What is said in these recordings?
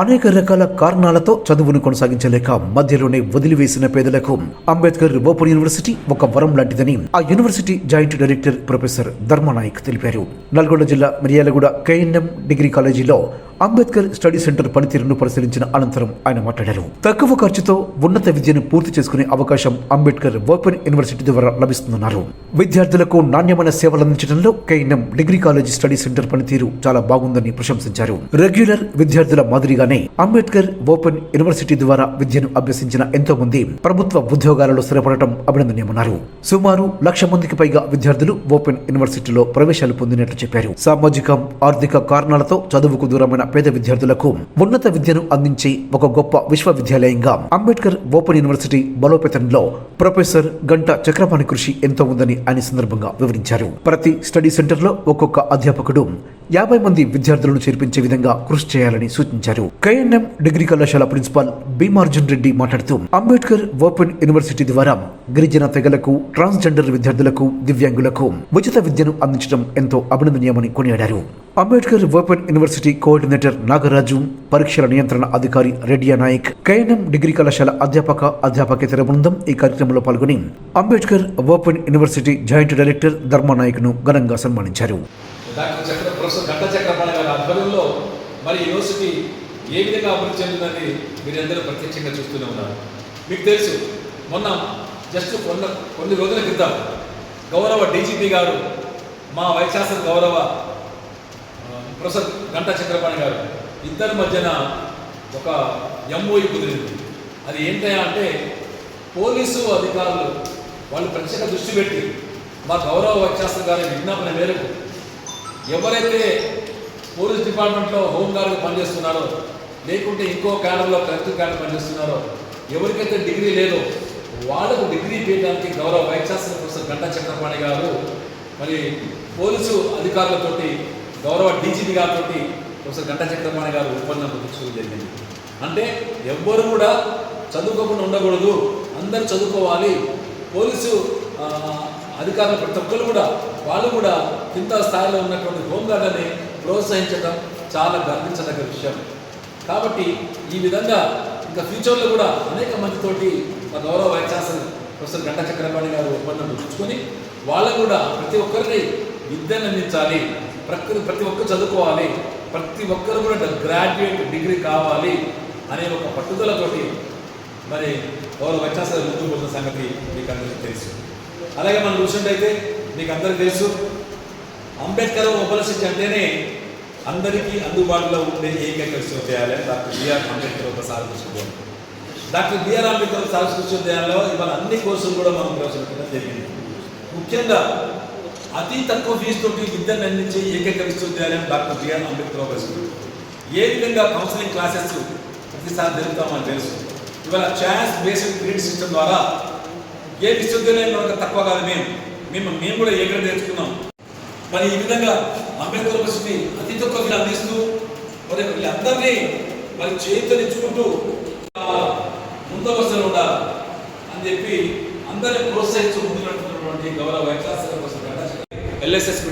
అనేక రకాల కారణాలతో చదువును కొనసాగించలేక మధ్యలోనే వదిలివేసిన పేదలకు అంబేద్కర్ ఓపెన్ యూనివర్సిటీ ఒక వరం లాంటిదని ఆ university joint director professor Dharmanayak తెలిపారు. నల్గొండ జిల్లా మిర్యాలగూడ కేఎన్ఎం డిగ్రీ కాలేజీలో అంబేద్కర్ స్టడీ సెంటర్ పనితీరును పరిశీలించిన అనంతరం ఆయన మాట్లాడారు. తక్కువ ఖర్చుతో ఉన్నత విద్యను పూర్తి చేసుకునే అవకాశం అంబేద్కర్ ఓపెన్ యూనివర్సిటీ ద్వారా లభిస్తుందన్నారు. విద్యార్థులకు నాణ్యమైన సేవలు అందించడంలో KNM degree college study centre పనితీరు చాలా బాగుందని ప్రశంసించారు. రెగ్యులర్ విద్యార్థుల మాదిరిగానే అంబేద్కర్ ఓపెన్ యూనివర్సిటీ ద్వారా విద్యను అభ్యసించిన ఎంతో మంది ప్రభుత్వ ఉద్యోగాలలో స్థిరపడటం అభినందనీయమన్నారు. సుమారు లక్ష మందికి పైగా విద్యార్థులు ఓపెన్ యూనివర్సిటీలో ప్రవేశాలు పొందినట్లు చెప్పారు. సామాజిక ఆర్థిక కారణాలతో చదువుకు దూరమైన పేద విద్యార్థులకు ఉన్నత విద్యను అందించే ఒక గొప్ప విశ్వవిద్యాలయంగా అంబేద్కర్ ఓపెన్ యూనివర్సిటీ బలోపేతంలో ప్రొఫెసర్ గంట చక్రపాణి కృషి ఎంతో ఉందని ఆయన సందర్భంగా వివరించారు. ప్రతి స్టడీ సెంటర్లో ఒక్కొక్క అధ్యాపకుడు యాభై మంది విద్యార్థులను చేర్పించే విధంగా కృషి చేయాలని సూచించారు. కేఎన్ఎం డిగ్రీ కళాశాల ప్రిన్సిపాల్ భీమార్జున్ రెడ్డి మాట్లాడుతూ అంబేద్కర్ ఓపెన్ యూనివర్సిటీ ద్వారా గిరిజన తెగలకు ట్రాన్స్జెండర్ విద్యార్థులకు దివ్యాంగులకు ఉచిత విద్యను అందించడం ఎంతో అభినందనీయమని కొనియాడారు. Ambedkar open university coordinator Nagaraju పరీక్షల నియంత్రణ అధికారి రెడ్డియా నాయక్ కేఎన్ఎం డిగ్రీ కళాశాల అధ్యాపక అధ్యాపకేతర బృందం ఈ కార్యక్రమంలో పాల్గొని Ambedkar open university joint director ధర్మానాయక్ను ఘనంగా సన్మానించారు. మరి యూనివర్సిటీ ఏ విధంగా అభివృద్ధి మీరందరూ ప్రత్యక్షంగా చూస్తూనే ఉన్నారు. మీకు తెలుసు మొన్న జస్ట్ కొన్న కొన్ని రోజుల క్రితం గౌరవ డీజీపీ గారు మా వైస్ ఛాన్సలర్ గౌరవ ప్రొఫెసర్ గంటా చక్రపాణి గారు ఇద్దరి మధ్యన ఒక ఎంఓఈ కుదిరింది. అది ఏంటయ్యా అంటే పోలీసు అధికారులు వాళ్ళు ప్రత్యేక దృష్టి పెట్టి మా గౌరవ వైస్ గారి విజ్ఞాపన మేరకు ఎవరైతే పోలీస్ డిపార్ట్మెంట్లో హోంగార్డ్గా పనిచేస్తున్నారో లేకుంటే ఇంకో క్యాడర్లో కలెక్టర్ క్యాడర్ పనిచేస్తున్నారో ఎవరికైతే డిగ్రీ లేదో వాళ్ళకు డిగ్రీ చేయడానికి గౌరవ వైస్ ప్రొఫెసర్ గంటా చక్రపాణి గారు మరి పోలీసు అధికారులతోటి గౌరవ డీజీపీ గారితోటి ప్రొఫెసర్ గంటా చక్రపాణి గారు ఒప్పందం కుదుర్చుకోవడం జరిగింది. అంటే ఎవ్వరు కూడా చదువుకోకుండా ఉండకూడదు. అందరు చదువుకోవాలి. పోలీసు అధికారులు ప్రతి ఒక్కరు కూడా వాళ్ళు కూడా కింద స్థాయిలో ఉన్నటువంటి హోంగార్డ్ని ప్రోత్సహించడం చాలా గర్వించదగ్గ విషయం. కాబట్టి ఈ విధంగా ఇంకా ఫ్యూచర్లో కూడా అనేక మందితోటి మా గౌరవ vice chancellor professor Ganta Chakrapani గారు ఒప్పందం కుదుర్చుకొని వాళ్ళు కూడా ప్రతి ఒక్కరిని విద్యను అందించాలి ప్రతి ప్రతి ఒక్కరు చదువుకోవాలి. ప్రతి ఒక్కరు కూడా గ్రాడ్యుయేట్ డిగ్రీ కావాలి అనే ఒక పట్టుదలతోటి మరి గౌరవ వైస్ ఛాన్సలర్ ముందుకు పోతున్న సంగతి మీకు అందరికీ తెలుసు. అలాగే మనం చూసినట్టయితే మీకు అందరికీ తెలుసు అంబేద్కర్ ఉపనిషత్తు అంటేనే అందరికీ అందుబాటులో ఉండే ఏకైక విశ్వవిద్యాలయం డాక్టర్ బిఆర్ అంబేద్కర్ ఒకసారి చూసుకోండి డాక్టర్ బిఆర్ అంబేద్కర్ సార్ విశ్వవిద్యాలయంలో ఇవాళ అన్ని కోర్సులు కూడా మనం ప్రవేశపెట్టడం జరిగింది. ముఖ్యంగా అతి తక్కువ ఫీజుతోటి విద్యను అందించే ఏకైక విశ్వవిద్యాలయం డాక్టర్ బిఆర్ అంబేద్కర్ ఒక ఏ విధంగా కౌన్సిలింగ్ క్లాసెస్ ప్రతిసారి జరుగుతామని తెలుసు. ఇవాళ ఛాన్స్ బేసిక్ గ్రేడ్ సిస్టమ్ ద్వారా ఏ విశ్వవిద్యాలయంలో తక్కువ కాదు మేము మేము మేము కూడా ఏ గ్రేడ్ నేర్చుకున్నాం మరి ఈ విధంగా అంబేద్కర్ యూనివర్సిటీ అతి తక్కువ అందిస్తూ మరి వీళ్ళందరినీ మరి చేతులు ఇచ్చుకుంటూ వరుసలో ఉండాలి అని చెప్పి అందరిని ప్రోత్సహిస్తూ ముందు గౌరవ vice chancellor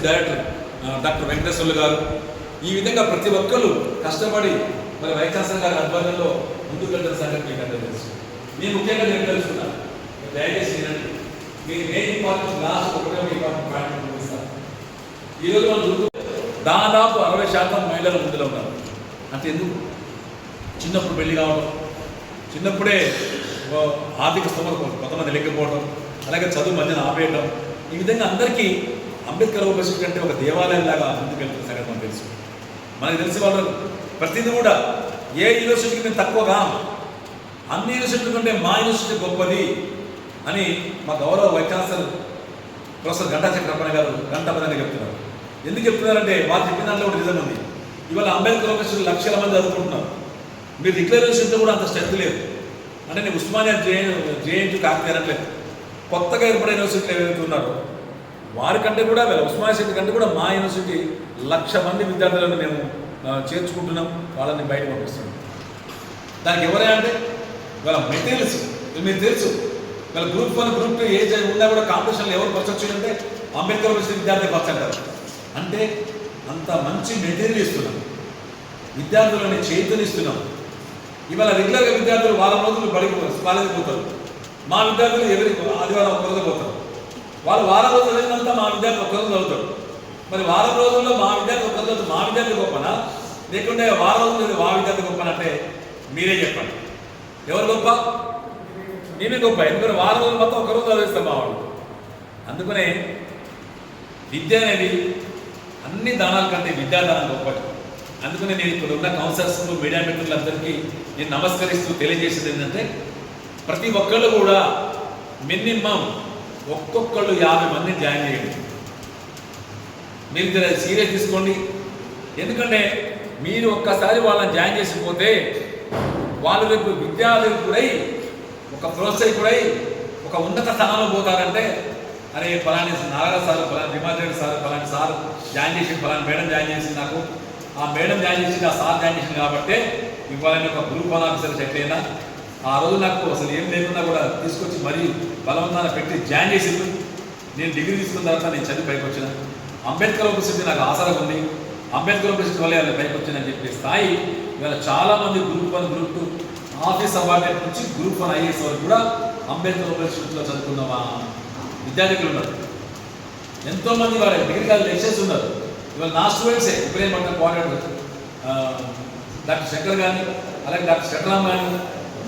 director doctor Venkateswarlu గారు. ఈ విధంగా ప్రతి ఒక్కరు కష్టపడి మరి వైస్ ఛాన్సలర్ గారి ఆధ్వర్యంలో ముందుకు వెళ్తున్న సంగతి మీకు అందరూ తెలుసు. నేను ముఖ్యంగా నేను తెలుసుకున్నాను. దయచేసి వినండి. మీరు మెయిన్ ఇంపార్టెంట్ లాస్ట్ ఒకటే ఒక ఇంపార్టెంట్ పాయింట్ చూపిస్తాను ఈరోజు మనం చూస్తూ దాదాపు అరవై శాతం మహిళలు ముందులో ఉన్నారు. అంటే ఎందుకు? చిన్నప్పుడు పెళ్ళి కావడం చిన్నప్పుడే ఆర్థిక స్థోమత కొంతమంది లేకపోవడం అలాగే చదువు మధ్యన ఆపేయడం ఈ విధంగా అందరికీ అంబేద్కర్ యూనివర్సిటీ అంటే ఒక దేవాలయం లాగా ముందుకెళ్తున్న సంగతి మనకు తెలుసు. మనకు తెలిసి వాళ్ళు ప్రతిదీ కూడా ఏ యూనివర్సిటీకి మేము తక్కువగా అన్ని యూనివర్సిటీల కంటే మా యూనివర్సిటీ గొప్పది అని మా గౌరవ vice chancellor professor Ganta Chakrapani గారు గంటాపదని చెప్తున్నారు. ఎందుకు చెప్తున్నారంటే వాళ్ళు చెప్పిన దాంట్లో ఒక నిజం ఉంది. ఇవాళ అంబేద్కర్ యూనివర్సిటీ లక్షల మంది చదువుకుంటున్నారు. మీరు డిక్లరేషన్తో కూడా అంత స్ట్రెంత్ లేదు. అంటే నేను ఉస్మానియా జే జేఎన్టీ కాకపోయినట్లేదు కొత్తగా ఏర్పడిన యూనివర్సిటీలు ఏవైతే ఉన్నారో వారికంటే కూడా ఉస్మానియా సిటీ కంటే కూడా మా యూనివర్సిటీ లక్ష మంది విద్యార్థులను మేము చేర్చుకుంటున్నాం. వాళ్ళని బయట పంపిస్తున్నాం. దానికి ఎవరే అంటే వాళ్ళ మెటీరియల్స్ మీకు తెలుసు. వాళ్ళ గ్రూప్ వన్ గ్రూప్ టూ ఏ ఉన్నా కూడా కాంపిటీషన్లో ఎవరు పరచొచ్చు అంటే అంబేద్కర్ యూనివర్సిటీ విద్యార్థి పరచంటారు అంటే అంత మంచి మెటీరియల్ ఇస్తున్నాం. విద్యార్థులని చైతన్యస్తున్నాం ఇవాళ రెగ్యులర్గా విద్యార్థులు వారం రోజులు బడికి కాలేజీకి పోతారు. మా విద్యార్థులు ఎవరి ఆదివారం ఒక రోజు పోతారు. వాళ్ళు వారం రోజులు చదివినంత మా విద్యార్థులు ఒక రోజు చదువుతారు. మరి వారం రోజుల్లో మా విద్యార్థి ఒక రోజు మా విద్యార్థి గొప్పనా? లేకుంటే వారం రోజులు మా విద్యార్థి గొప్పన అంటే మీరే చెప్పండి. ఎవరు గొప్ప? నేనే గొప్ప. ఎందుకంటే వారం రోజులు మొత్తం ఒక రోజు చదివిస్తాం మా వాళ్ళు. అందుకనే విద్య అనేది అన్ని దానాల కంటే విద్యాదానం గొప్పది. అందుకనే నేను ఇప్పుడు ఉన్న కౌన్సిలర్స్ మీడియా మిత్రులందరికీ నేను నమస్కరిస్తూ తెలియజేసేది ఏంటంటే ప్రతి ఒక్కళ్ళు కూడా మినిమం ఒక్కొక్కళ్ళు యాభై మందిని జాయిన్ చేయండి. మీరు జర సీరియస్ తీసుకోండి. ఎందుకంటే మీరు ఒక్కసారి వాళ్ళని జాయిన్ చేసిపోతే వాళ్ళు రేపు విద్యార్థులై ఒక ప్రోత్సాహకుడై ఒక ఉన్నత స్థానంలో పోతారంటే అరే ఫలాని నారాయణ సార్ ఫలాని హిమాద్రి సార్ ఫలాని సార్ జాయిన్ చేసి ఫలాని మేడం జాయిన్ చేసింది నాకు. ఆ మేడం జాయిన్ చేసి ఆ సార్ జాయిన్ చేసింది కాబట్టి ఇవ్వాలని ఒక గ్రూప్ వన్ ఆఫీసర్ సెట్ అయినా ఆ రోజు నాకు అసలు ఏం లేకుండా కూడా తీసుకొచ్చి మరీ బలవంతాన పెట్టి జాయిన్ చేసింది నేను డిగ్రీ తీసుకున్న తర్వాత నేను చదివి పైకి వచ్చిన అంబేద్కర్ యూనివర్సిటీ నాకు ఆసరా ఉంది. అంబేద్కర్ యూనివర్సిటీ వల్లే అది పైకి వచ్చిందని చెప్పే స్థాయి ఇవాళ చాలామంది group one group two office అవార్డెంట్ నుంచి గ్రూప్ వన్ ఐఏఎస్ వరకు కూడా అంబేద్కర్ యూనివర్సిటీలో చదువుకున్న మా విద్యార్థులు ఉన్నారు. ఎంతోమంది వాళ్ళ డిగ్రీ కాలేజ్ లెక్చర్స్ ఉన్నారు. ఇవాళ నా స్టూడెంట్సే ఇప్పుడే మన కోఆర్డినేటర్ డాక్టర్ శంకర్ కానీ అలాగే డాక్టర్ శంకరామ్ కానీ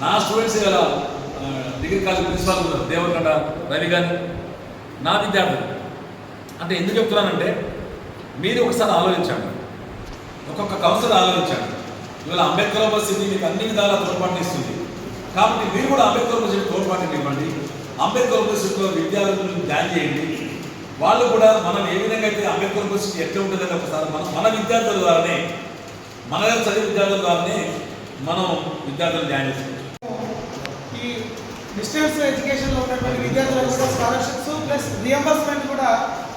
నా స్టూడెంట్స్ గల డిగ్రీ కాలేజ్ ప్రిన్సిపాల్ ఉన్నారు దేవరకొండ రవి కానీ నా విద్యార్థులు. అంటే ఎందుకు చెప్తున్నానంటే మీరు ఒకసారి ఆలోచించండి. ఒక్కొక్క కౌన్సిల్ ఆలోచించండి. ఇవాళ అంబేద్కర్ యూనివర్సిటీ మీకు అన్ని విధాలా తోడ్పాటు ఇస్తుంది. కాబట్టి మీరు కూడా అంబేద్కర్ యూనివర్సిటీ తోడ్పాటు ఇవ్వండి. అంబేద్కర్ యూనివర్సిటీలో విద్యార్థులను ధ్యాన్ చేయండి. వాళ్ళు కూడా మనం ఏ విధంగా అయితే అంబేద్కర్ యూనివర్సిటీ ఎట్లా ఉంటుందని ఒకసారి మన మన విద్యార్థుల ద్వారానే మన చదివే విద్యార్థుల ద్వారానే మనం విద్యార్థులను జాయిన్ చేసుకుంటాం. ఈ డిస్టెన్స్ ఎడ్యుకేషన్లో ఉన్నటువంటి విద్యార్థులకు కూడా స్కాలర్షిప్స్ ప్లస్ రియంబర్స్మెంట్ కూడా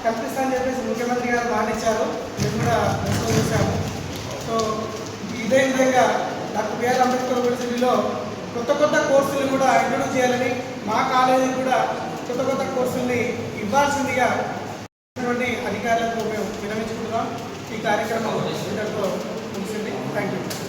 కల్పిస్తామని చెప్పేసి ముఖ్యమంత్రి గారు మాటిచ్చారు. మేము కూడా ఎంతో చూసాము సో ఇదే విధంగా డాక్టర్ బిఆర్ అంబేద్కర్ యూనివర్సిటీలో కొత్త కొత్త కోర్సులు కూడా ఇంట్రొడ్యూస్ చేయాలని మా కాలేజీ కూడా కొత్త కొత్త కోర్సుల్ని ఇవ్వాల్సిందిగా అధికారులకు మేము విరమించుకుంటున్నాం ఈ కార్యక్రమం ఇంతటితో Thank you.